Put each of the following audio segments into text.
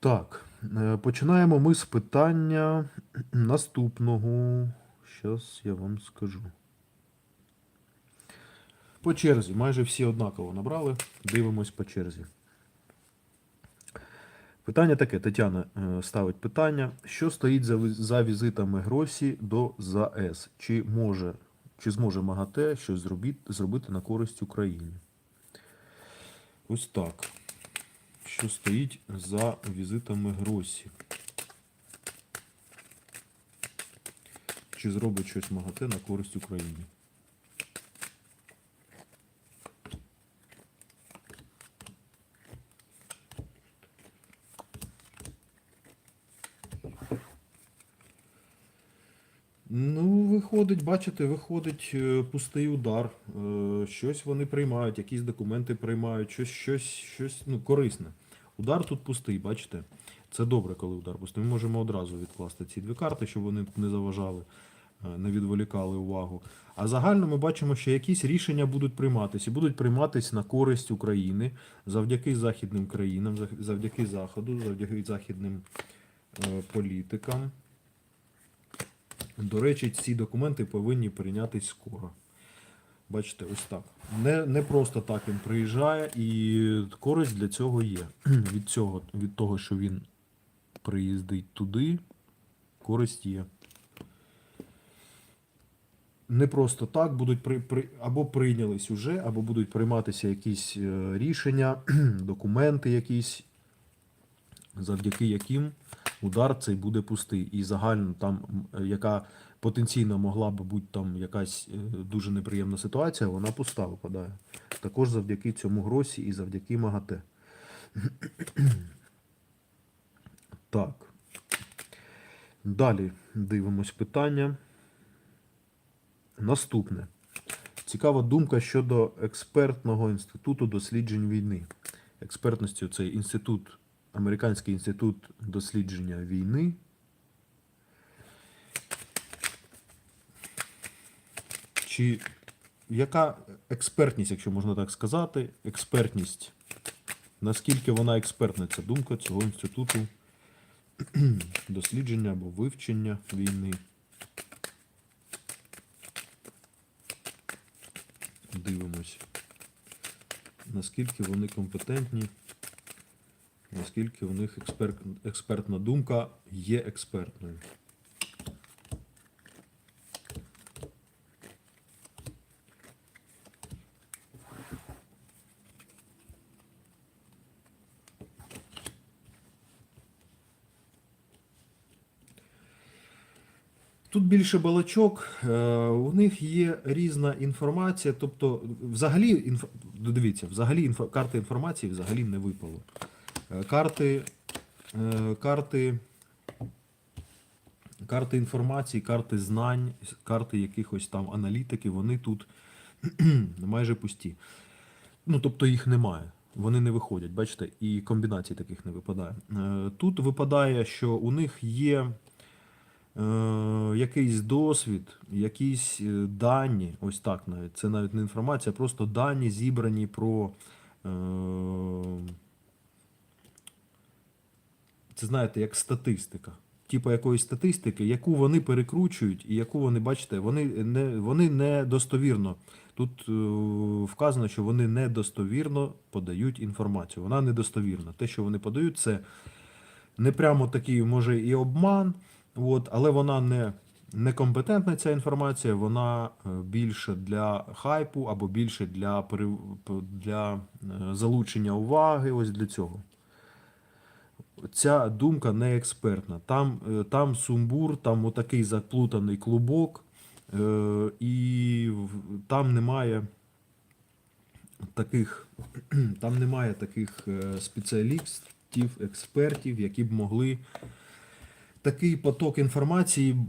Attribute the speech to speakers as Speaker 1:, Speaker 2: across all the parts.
Speaker 1: Так, е, починаємо ми з питання наступного. Щас я вам скажу. По черзі, майже всі однаково набрали. Дивимось по черзі. Питання таке: Тетяна е, ставить питання: що стоїть за, візитами Гросі до ЗАЕС? Чи може, чи зможе МАГАТЕ щось зробити на користь Україні? Ось так. Що стоїть за візитами Гросі? Чи зробить щось МАГАТЕ на користь Україні? Ну, виходить, бачите, виходить е, пустий удар. Е, Щось вони приймають, якісь документи приймають, щось, щось, щось ну, корисне. Удар тут пустий, бачите? Це добре, коли удар пустий. Ми можемо одразу відкласти ці дві карти, щоб вони не заважали, е, не відволікали увагу. А загально ми бачимо, що якісь рішення будуть прийматися. І будуть прийматися на користь України завдяки західним країнам, завдяки Заходу, завдяки західним е, політикам. До речі, ці документи повинні прийнятись скоро. Бачите, ось так. Не, не просто так він приїжджає, і користь для цього є. Від, цього, від того, що він приїздить туди, користь є. Не просто так будуть при, при, або прийнялись уже, або будуть прийматися якісь е, рішення, документи якісь, завдяки яким удар цей буде пустий. І загально там, яка потенційно могла би бути там якась е, дуже неприємна ситуація, вона пуста випадає. Також завдяки цьому гросі і завдяки МАГАТЕ. Так. Далі дивимось питання. Наступне. Цікава думка щодо експертного інституту досліджень війни. Експертністю цей інститут, Американський інститут дослідження війни. Чи яка експертність, якщо можна так сказати, експертність? Наскільки вона експертна, ця думка цього інституту дослідження або вивчення війни? Дивимось. Наскільки вони компетентні, наскільки у них експерт, експертна думка є експертною. Тут більше балачок, е, у них є різна інформація, тобто, взагалі, інф... дивіться, взагалі інфо... карти інформації взагалі не випало. Е, Карти, е, карти, карти інформації, карти знань, карти якихось там аналітики, вони тут майже пусті. Ну, тобто їх немає. Вони не виходять, бачите, і комбінацій таких не випадає. Тут випадає, що у них є якийсь досвід, якісь е, дані, ось так навіть. Це навіть не інформація, просто дані зібрані про. Е, це знаєте, як статистика. Типу якоїсь статистики, яку вони перекручують, і яку вони, бачите, вони не, вони не достовірно. Тут е, вказано, що вони недостовірно подають інформацію. Вона недостовірна. Те, що вони подають, це не прямо такий, може, і обман, от, але вона не некомпетентна ця інформація, вона е, більше для хайпу або більше для, для е, залучення уваги, ось для цього. Ця думка не експертна. Там, е, там сумбур, там отакий заплутаний клубок, і там немає таких, там немає таких спеціалістів, експертів, які б могли такий поток інформації б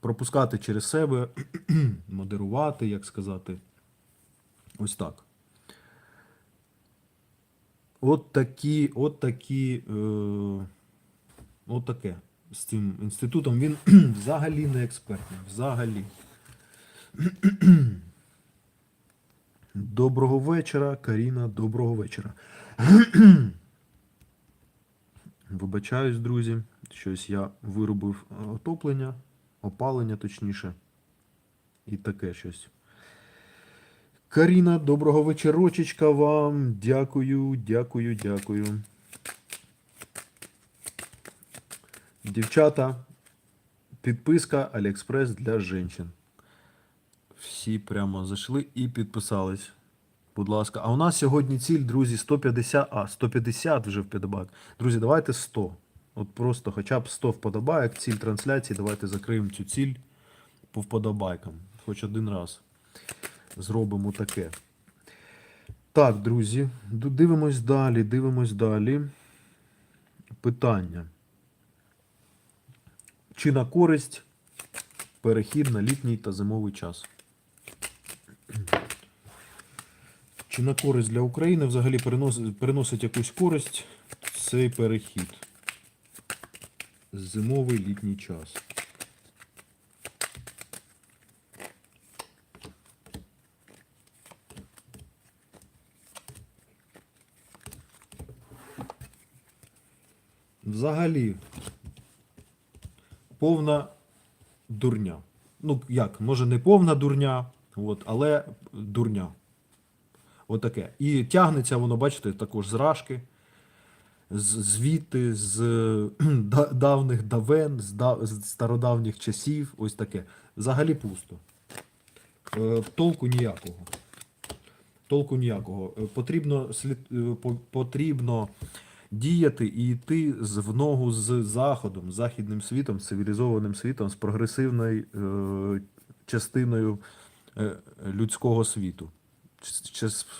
Speaker 1: пропускати через себе, модерувати, як сказати. Ось так. От такі, от такі, е, от таке з цим інститутом. Він взагалі не експертний. Взагалі. Доброго вечора, Каріна, доброго вечора. Вибачаюсь, друзі. Щось я виробив е, отоплення, опалення точніше. І таке щось. Каріна, доброго вечорочечка вам. Дякую, дякую, дякую. Дівчата, підписка Аліекспрес для жінок. Всі прямо зайшли і підписались. Будь ласка. А у нас сьогодні ціль, друзі, 150, а 150 вже вподобайок. Друзі, давайте 100. От просто хоча б 100 вподобайок, ціль трансляції. Давайте закриємо цю ціль по вподобайкам. Хоч один раз. Зробимо таке. Так, друзі, дивимось далі, дивимось далі. Питання. Чи на користь перехід на літній та зимовий час? Чи на користь для України взагалі переносить, переносить якусь користь цей перехід? Зимовий літній час. Взагалі, повна дурня. Ну, як, може не повна дурня, от, але дурня. Отаке. І тягнеться воно, бачите, також з рашки, звідти, з давних давен, з, да, з стародавніх часів. Ось таке. Взагалі пусто. Е, толку ніякого. Толку ніякого. Е, Потрібно, е, потрібно діяти і йти в ногу з Заходом, з західним світом, з цивілізованим світом, з прогресивною частиною людського світу,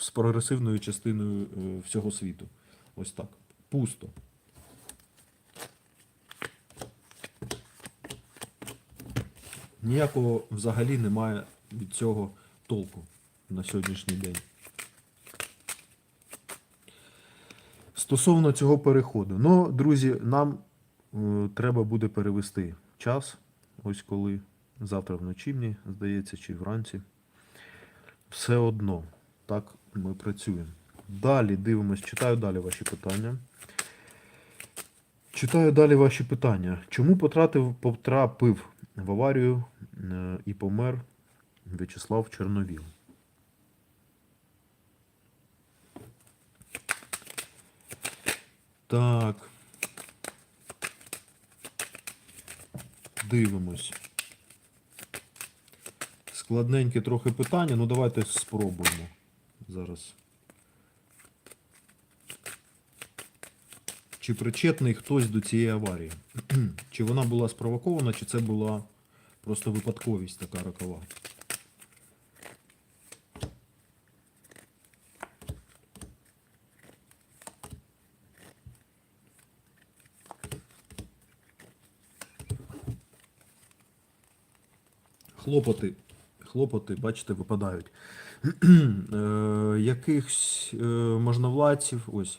Speaker 1: з прогресивною частиною е, всього світу. Ось так. Пусто. Ніякого взагалі немає від цього толку на сьогоднішній день. Стосовно цього переходу. Ну, друзі, нам е, треба буде перевести час. Ось коли. Завтра вночі мені, здається, чи вранці. Все одно. Так ми працюємо. Далі дивимось, читаю далі ваші питання. Читаю далі ваші питання. Чому потратив, потрапив в аварію е, і помер В'ячеслав Чорновіл? Так. Дивимось. Складненьке трохи питання, ну давайте спробуємо зараз. Чи причетний хтось до цієї аварії? чи вона була спровокована, чи це була просто випадковість така рокова? Хлопоти, хлопоти, бачите, випадають. Е, Якихось е, можновладців, ось.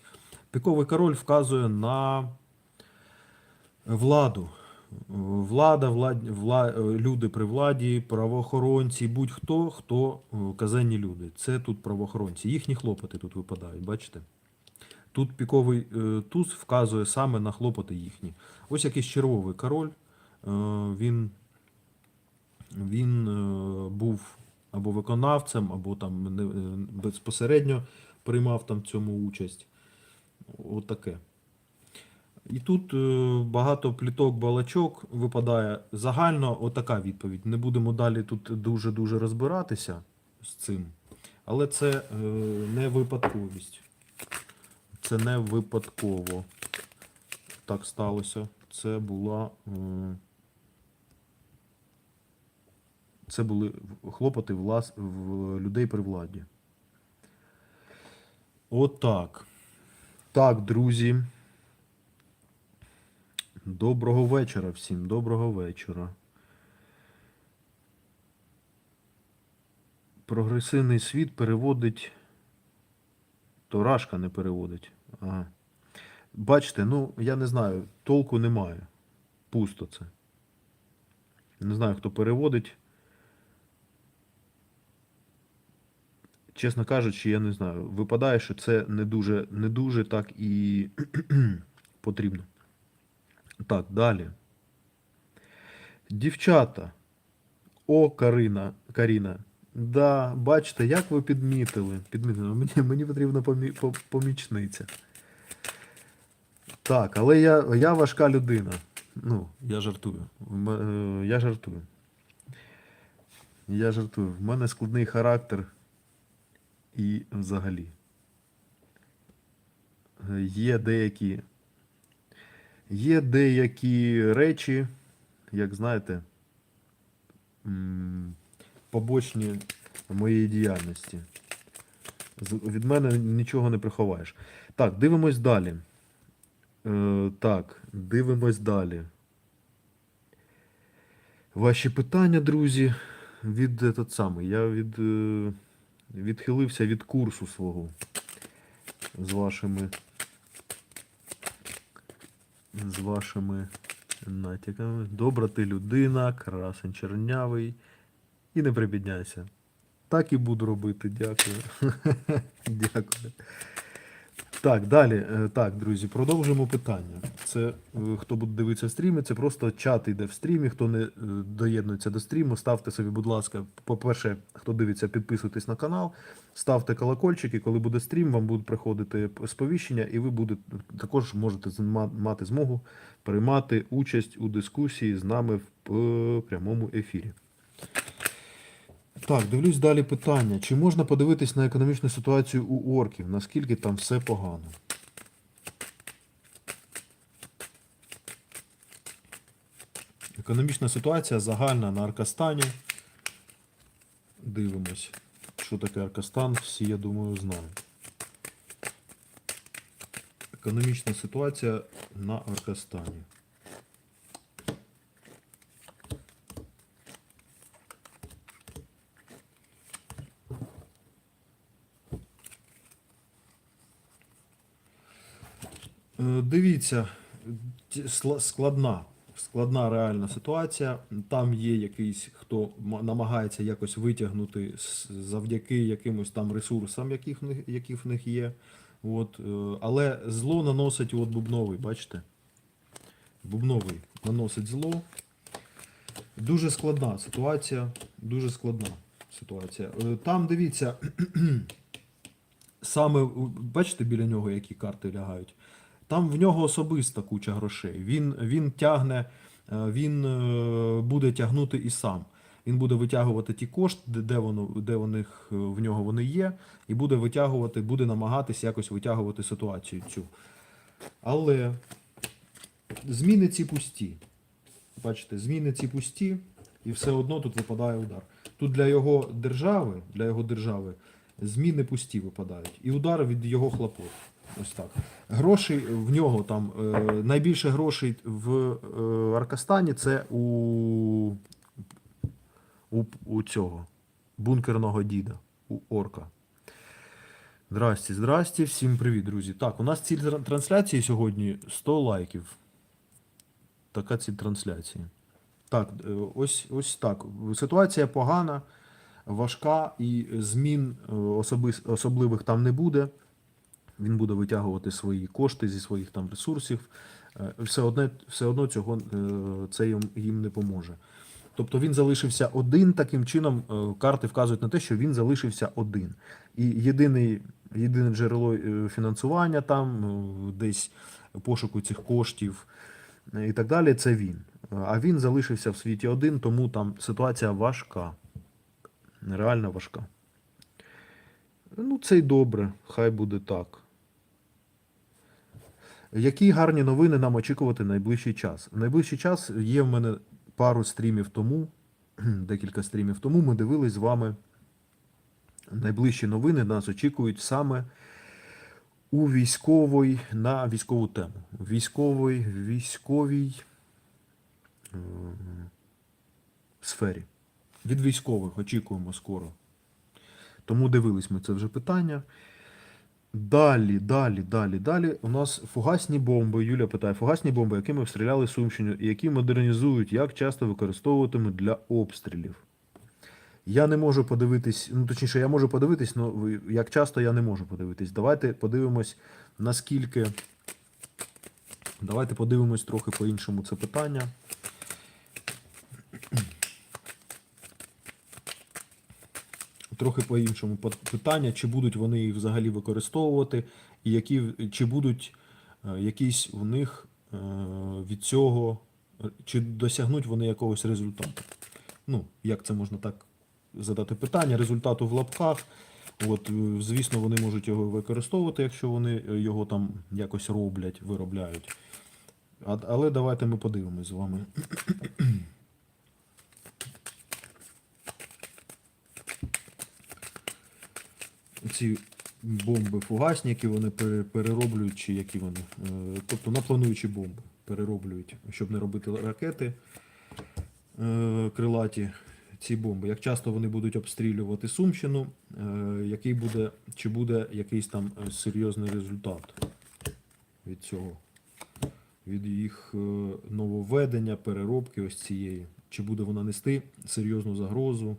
Speaker 1: Піковий король вказує на владу. Влада, влад, вла, е, люди при владі, правоохоронці, будь-хто, хто казенні люди. Це тут правоохоронці. Їхні хлопоти тут випадають, бачите? Тут піковий туз вказує саме на хлопоти їхні. Ось якийсь червовий король. Він він е, був або виконавцем, або там е, безпосередньо приймав там цьому участь. Отаке. І тут е, багато пліток, балачок випадає. Загально отака відповідь. Не будемо далі тут дуже-дуже розбиратися з цим. Але це не випадковість. Це не випадково так сталося. Це була. Е, це були хлопоти влас... людей при владі. Отак. Так, друзі. Доброго вечора всім. Доброго вечора. Прогресивний світ переводить. То Рашка не переводить. Ага. Бачите, ну, я не знаю, толку немає. Пусто це. Не знаю, хто переводить. Чесно кажучи, я не знаю. Випадає, що це не дуже, не дуже так і потрібно. Так, далі. Дівчата. О, Карина, Каріна. Да, бачите, як ви підмітили. підмітили. Мені, мені потрібна помі, помічниця. Так, але я, я важка людина. Ну, я жартую. Е, Я жартую. Я жартую. В мене складний характер і взагалі. Е, Є деякі. Є деякі речі, як знаєте, побочні моєї діяльності. Від мене нічого не приховаєш. Так, дивимось далі. Е, так, дивимось далі. Ваші питання, друзі, від этот самий. Я від, е, відхилився від курсу свого з вашими з вашими натяками. Добра ти людина, красень чернявий. І не прибідняйся. Так і буду робити. Дякую. Дякую. Так, далі. Е, Так, друзі, продовжуємо питання. Це е, хто буде дивитися стріми, це просто чат йде в стрімі. Хто не е, доєднується до стріму, ставте собі, будь ласка, по-перше, хто дивиться, підписуйтесь на канал, ставте колокольчик, і коли буде стрім, вам будуть приходити сповіщення, і ви будете також можете мати змогу приймати участь у дискусії з нами в прямому ефірі. Так, дивлюсь далі питання. Чи можна подивитись на економічну ситуацію у орків? Наскільки там все погано? Економічна ситуація загальна на Аркастані. Дивимось, що таке Аркастан, всі, я думаю, знають. Економічна ситуація на Аркастані. Дивіться, складна, складна реальна ситуація. Там є якийсь, хто намагається якось витягнути завдяки якимось там ресурсам, них, які в них є. От, е, але зло наносить от бубновий, бачите? Бубновий наносить зло. Дуже складна ситуація. Дуже складна ситуація. Е, Там дивіться, саме бачите біля нього, які карти лягають. Там в нього особиста куча грошей. Він, він тягне, е, він е, буде тягнути і сам. Він буде витягувати ті кошти, де, воно, де вони, в нього вони є, і буде витягувати, буде намагатися якось витягувати ситуацію цю. Але зміни ці пусті. Бачите, зміни ці пусті, і все одно тут випадає удар. Тут для його держави, для його держави зміни пусті випадають. І удар від його хлопот. Ось так. Грошей в нього там е, найбільше грошей в е, Аркастані це у, у, у цього бункерного діда, у орка. Здрасті, здрасті, всім привіт, друзі. Так, у нас ціль трансляції сьогодні 100 лайків. Така ціль трансляції. Так, е, ось, ось так. Ситуація погана, важка, і змін особливих там не буде. Він буде витягувати свої кошти зі своїх там ресурсів. Е, Все, одне, все одно цього е, це їм, не поможе. Тобто він залишився один, таким чином е, карти вказують на те, що він залишився один. І єдиний, єдине джерело фінансування там, десь пошуку цих коштів і так далі, це він. А він залишився в світі один, тому там ситуація важка. Реально важка. Ну, це й добре, хай буде так. Які гарні новини нам очікувати найближчий час? В найближчий час є в мене пару стрімів тому, декілька стрімів тому ми дивились з вами найближчі новини нас очікують саме у військовій на військову тему. Військовій, військовій е, сфері. Від військових очікуємо скоро. Тому дивились ми це вже питання. Далі, далі, далі, далі. У нас фугасні бомби. Юля питає, фугасні бомби, якими обстріляли Сумщину, і які модернізують, як часто використовуватимуть для обстрілів. Я не можу подивитись, ну точніше, я можу подивитись, але як часто я не можу подивитись. Давайте подивимось, наскільки, Давайте подивимось трохи по-іншому це питання. Трохи по-іншому питання, чи будуть вони їх взагалі використовувати, і які, чи будуть е, якісь у них е, від цього, е, чи досягнуть вони якогось результату. Ну, як це можна так задати питання? Результату в лапках. От, звісно, вони можуть його використовувати, якщо вони його там якось роблять, виробляють. Але давайте ми подивимось з вами. Ці бомби фугасники вони перероблюють, чи які вони. е, Тобто на плануючі бомби перероблюють, щоб не робити ракети е, крилаті. Ці бомби. Як часто вони будуть обстрілювати Сумщину, е, який буде, чи буде якийсь там серйозний результат від цього? від їх нововведення, переробки ось цієї. Чи буде вона нести серйозну загрозу?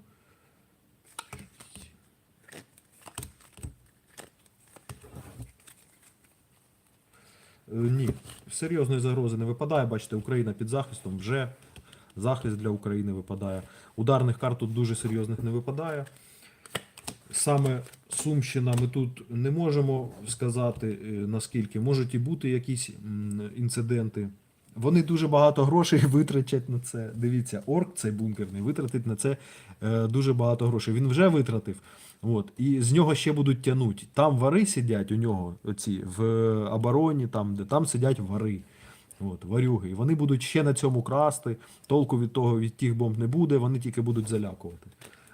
Speaker 1: Ні, серйозної загрози не випадає. Бачите, Україна під захистом вже захист для України випадає. Ударних карт тут дуже серйозних не випадає. Саме Сумщина ми тут не можемо сказати е, наскільки. Можуть і бути якісь інциденти. Вони дуже багато грошей витрачать на це. Дивіться, орк цей бункерний витратить на це е, дуже багато грошей. Він вже витратив. От, і з нього ще будуть тягнути. Там вари сидять у нього, оці, в обороні, там, де там сидять вари. От, варюги. І вони будуть ще на цьому красти. Толку від того від тих бомб не буде, вони тільки будуть залякувати.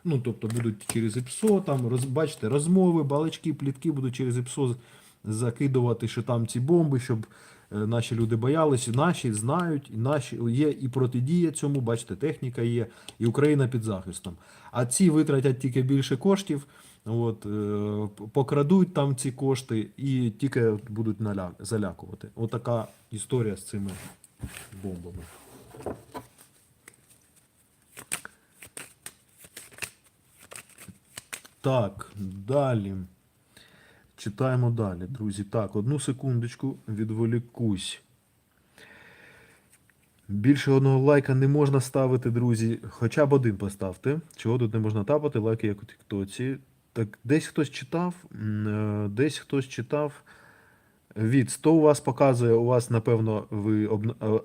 Speaker 1: Ну, тобто будуть через ІПСО, там, роз, бачите, розмови, балачки, плітки будуть через ІПСО закидувати, що там ці бомби, щоб наші люди боялися. Наші знають, і наші є і протидія цьому, бачите, техніка є, і Україна під захистом. А ці витратять тільки більше коштів, от, е, покрадуть там ці кошти і тільки будуть залякувати. Отака історія з цими бомбами. Так, далі. Читаємо далі, друзі. Так, одну секундочку, відволікусь. Більше одного лайка не можна ставити, друзі. Хоча б один поставте. Чого тут не можна тапати, лайки, як у Тіктоці. Так, десь хтось читав, е, десь хтось читав. Від 100 у вас показує, у вас, напевно, ви е,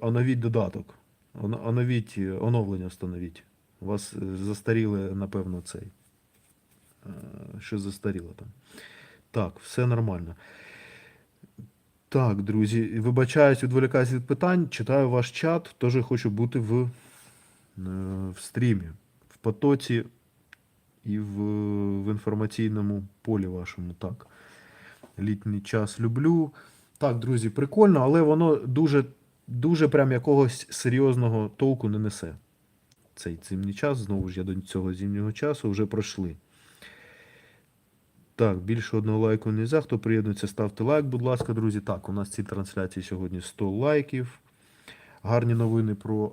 Speaker 1: оновіть додаток. Оновіть, е, оновлення встановіть. У вас застаріли, напевно, цей. Що застаріло там. Так, все нормально. Так, друзі, вибачаюсь, відволікаюсь від питань. Читаю ваш чат. Теж хочу бути в, е, в стрімі, в потоці і в, в інформаційному полі вашому. Так. Літній час люблю. Так, друзі, прикольно, але воно дуже, дуже прям якогось серйозного толку не несе. Цей зимній час, знову ж я до цього зимнього часу вже пройшли. Так, більше одного лайку не можна. Хто приєднується, ставте лайк, будь ласка, друзі. Так, у нас в цій трансляції сьогодні 100 лайків. Гарні новини про.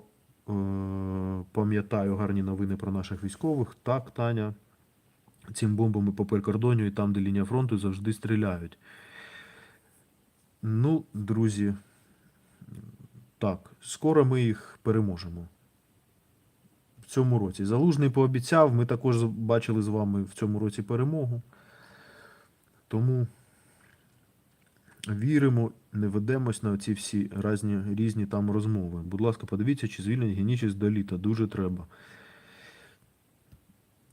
Speaker 1: Е, пам'ятаю гарні новини про наших військових. Так, Таня. Цим бомбами по прикордонню і там, де лінія фронту, завжди стріляють. Ну, друзі, так, скоро ми їх переможемо. В цьому році. Залужний пообіцяв, ми також бачили з вами в цьому році перемогу. Тому віримо, не ведемось на ці всі різні, різні там розмови. Будь ласка, подивіться, чи звільнять Генічіс до літа. Дуже треба.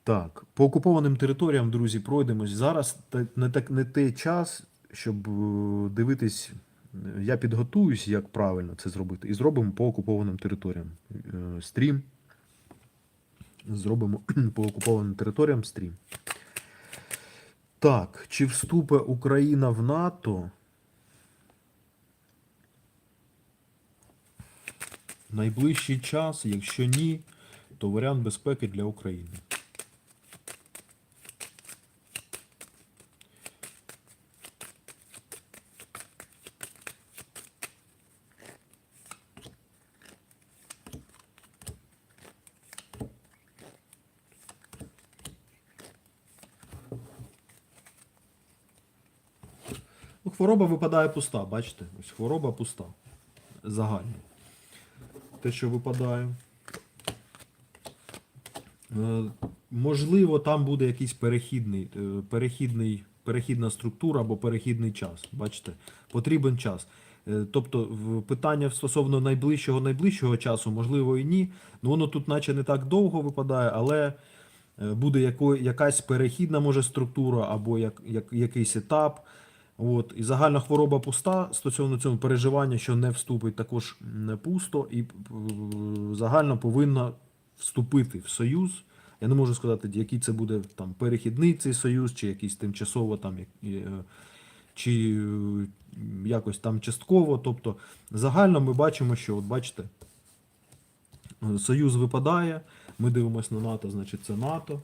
Speaker 1: Так, по окупованим територіям, друзі, пройдемось. Зараз не, так, не той час, щоб е, дивитись. Я підготуюсь, як правильно це зробити, і зробимо по окупованим територіям е, стрім. Зробимо по окупованим територіям стрім. Так, чи вступе Україна в НАТО? Найближчий час, якщо ні, то варіант безпеки для України. Хвороба випадає пуста, бачите? Ось хвороба пуста. загальний. Те, що випадає. Е, Можливо, там буде якийсь перехідний, е, перехідний, перехідна структура або перехідний час. Бачите, потрібен час. Е, Тобто, питання стосовно найближчого найближчого часу, можливо, і ні. Ну воно тут, наче не так довго випадає, але буде якась перехідна може структура або як, як, якийсь етап. От. І загальна хвороба пуста стосовно цього переживання, що не вступить, також не пусто, і е, загально повинна вступити в союз. Я не можу сказати, який це буде там перехідний цей союз, чи якийсь тимчасово там, е, чи е, якось там частково. Тобто, загально ми бачимо, що от бачите, союз випадає. Ми дивимося на НАТО, значить це НАТО.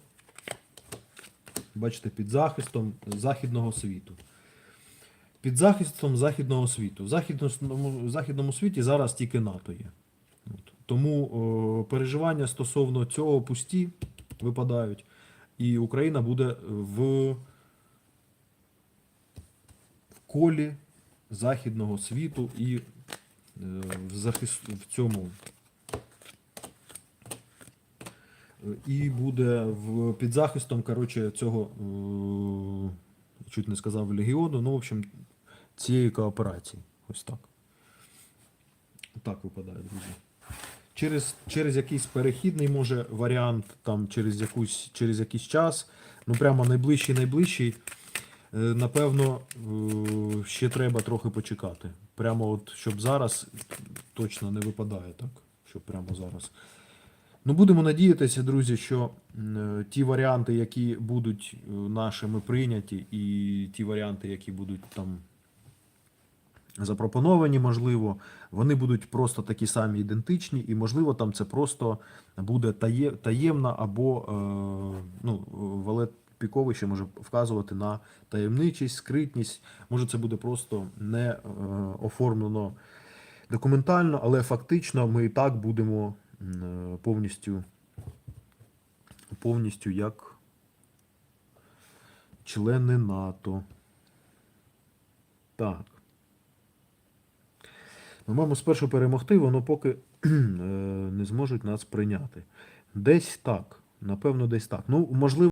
Speaker 1: Бачите, під захистом західного світу. Під захистом західного світу. В західному, в західному світі зараз тільки НАТО є. От. Тому о, переживання стосовно цього пусті випадають. І Україна буде в, в колі західного світу і е, в, захист, в цьому. Е, І буде в, під захистом коротше, цього, е, чуть не сказав легіону, ну, в общем, цієї кооперації. Ось так. Так випадає, друзі. Через, через якийсь перехідний, може, варіант, там, через, якусь, через якийсь час, ну прямо найближчий, найближчий, е, напевно, е, ще треба трохи почекати. Прямо от, щоб зараз точно не випадає, так? Щоб прямо зараз. Ну, будемо надіятися, друзі, що е, ті варіанти, які будуть е, нашими прийняті, і ті варіанти, які будуть там запропоновані, можливо, вони будуть просто такі самі ідентичні, і, можливо, там це просто буде тає- таємна або е, ну, Валет Піковий ще може вказувати на таємничість, скритність. Може, це буде просто не оформлено документально, але фактично ми і так будемо повністю, повністю як члени НАТО. Так. Ми маємо спершу перемогти, воно поки е, не зможуть нас прийняти. Десь так. Напевно, десь так. Ну, можливо.